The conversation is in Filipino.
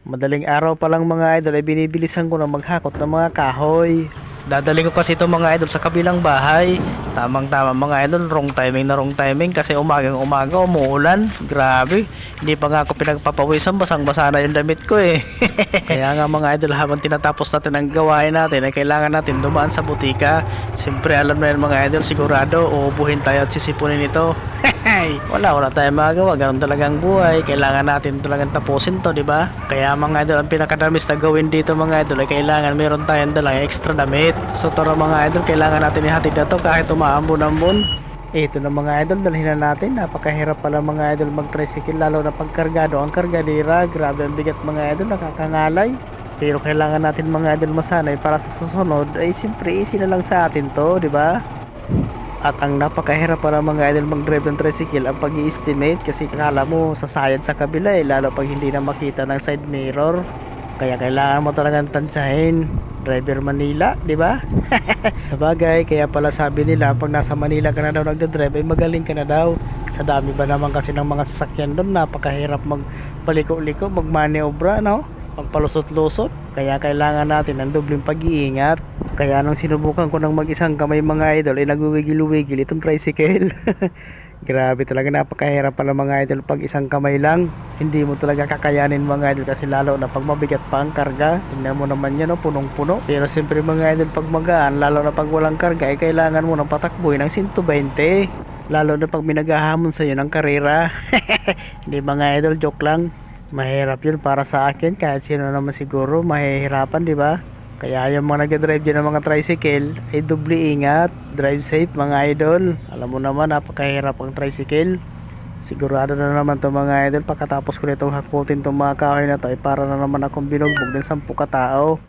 Madaling araw pa lang mga idol ay binibilisan ko na maghakot ng mga kahoy. Dadali ko kasi itong mga idol sa kabilang bahay. Tamang tama mga idol, wrong timing na wrong timing kasi umagang umaga umuulan. Grabe, hindi pa nga ako pinagpapawisan, basang basa na yung damit ko eh. Kaya nga mga idol, habang tinatapos natin ang gawain natin ay kailangan natin dumaan sa butika. Siyempre alam na yan mga idol, sigurado uubuhin tayo at sisipunin ito. wala, wala tayong magagawa. Ganun talagang buhay. Kailangan natin talagang tapusin to, di ba? Kaya mga idol, ang pinakadamis na gawin dito mga idol ay kailangan meron tayong dalang extra damit. So tara mga idol, kailangan natin ihatid na to kahit umaambon-ambon. Ito na mga idol, dalhin na natin. Napakahirap pala mga idol mag-tricycle lalo na pagkargado. Ang kargadira, grabe ang bigat mga idol, nakakangalay. Pero kailangan natin mga idol masanay para sa susunod ay siyempre easy na lang sa atin to, di ba? At ang napakahirap para mga idol mag-drive ng tricycle ang pag estimate kasi kala mo sasayad sa kabila eh lalo pag hindi na makita ng side mirror. Kaya kailangan mo talagang tansyahin. Driver Manila, di ba? sa kaya pala sabi nila pag nasa Manila ka na daw nagda-drive ay magaling ka na daw. Sa dami ba naman kasi ng mga sasakyan doon, napakahirap magpaliko-liko, magmaneobra, no? Magpalusot-lusot. Kaya kailangan natin ng dobling pag-iingat. Kaya nung sinubukan ko ng mag-isang kamay mga idol, ay nagwigil-wigil itong tricycle. Grabe talaga napakahirap pala mga idol pag isang kamay lang. Hindi mo talaga kakayanin mga idol kasi lalo na pag mabigat pa ang karga. Tingnan mo naman yan, no, punong-puno. Pero siyempre mga idol pag magaan, lalo na pag walang karga, ay kailangan mo ng patakboy ng 120. Lalo na pag minagahamon sa iyo ng karera. Hindi mga idol, joke lang. Mahirap yun para sa akin kahit sino naman siguro mahihirapan, di ba? Kaya yung mga nag-drive dyan ng mga tricycle, ay doble ingat. Drive safe mga idol. Alam mo naman, napakahirap ang tricycle. Sigurado na naman to mga idol. Pagkatapos ko nitong hakutin tong mga kahoy na to, ay para na naman akong binugbog ng 10 katao.